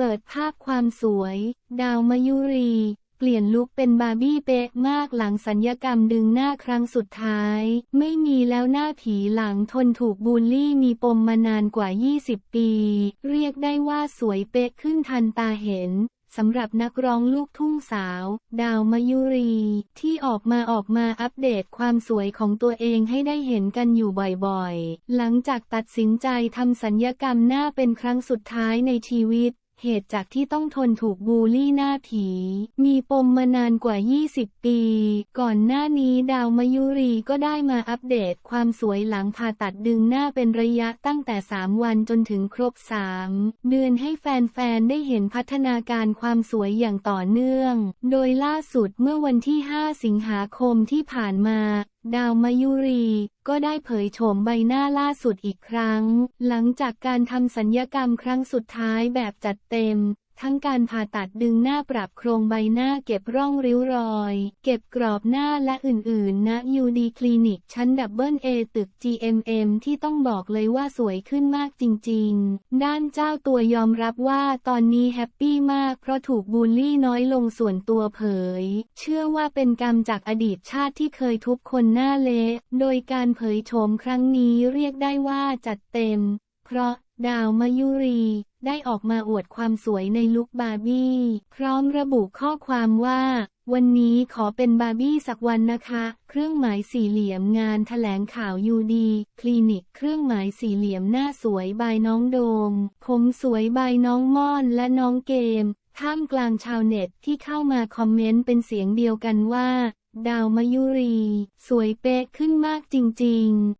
เปิดภาพความสวย ดาวมายุรี เปลี่ยนลุคเป็นบาร์บี้เป๊ะมากหลังสัญญกรรมดึงหน้าครั้งสุดท้าย ไม่มีแล้วหน้าผีหลังทนถูกบูลลี่มีปมมานานกว่า 20 ปี เรียกได้ว่าสวยเป๊ะขึ้นทันตาเห็นสำหรับนักร้องลูกทุ่งสาว ดาวมายุรี ที่ออกมาออกมาอัปเดตความสวยของตัวเองให้ได้เห็นกันอยู่บ่อยๆ หลังจากตัดสินใจทำสัญญกรรมหน้าเป็นครั้งสุดท้ายในชีวิต เหตุจากที่ต้องทนถูกบูลลี่หน้าผี มีปมมานานกว่า 20 ปี ก่อนหน้านี้ดาวมายุรีก็ได้มาอัปเดตความสวยหลังผ่าตัดดึงหน้าเป็นระยะตั้งแต่ 3 วันจนถึงครบ 3 เดือนให้แฟนๆ ได้เห็นพัฒนาการความสวยอย่างต่อเนื่อง โดยล่าสุดเมื่อวันที่ 5 สิงหาคมที่ผ่านมา ดาวมายุรี ก็ได้เผยโฉมใบหน้าล่าสุดอีกครั้ง หลังจากการทำสัญญกรรมครั้งสุดท้ายแบบจัดเต็ม ทั้งการผ่าตัดดึงหน้าปรับโครงใบหน้าเก็บร่องริ้วรอย เก็บกรอบหน้าและอื่นๆณยูดีคลินิกชั้นดับเบิลเอตึก GMM ที่ต้องบอกเลยว่าสวยขึ้นมากจริงๆ ด้านเจ้าตัวยอมรับว่าตอนนี้แฮปปี้มากเพราะถูกบูลลี่น้อยลงส่วนตัวเผย เชื่อว่าเป็นกรรมจากอดีตชาติที่เคยทุบคนหน้าเละโดยการเผยโฉมครั้งนี้เรียกได้ว่าจัดเต็ม เพราะดาวมายุรี ได้ออกมาอวดความสวยในลุคบาร์บี้ พร้อมระบุข้อความว่า วันนี้ขอเป็นบาร์บี้สักวันนะคะ เครื่องหมายสี่เหลี่ยมงานแถลงข่าวยูดีคลินิก เครื่องหมายสี่เหลี่ยมหน้าสวยบายน้องโดม ผมสวยบายน้องม่อนและน้องเกม ท่ามกลางชาวเน็ตที่เข้ามาคอมเมนต์เป็นเสียงเดียวกันว่า ดาวมายุรี สวยเป๊ะขึ้นมากจริง ๆ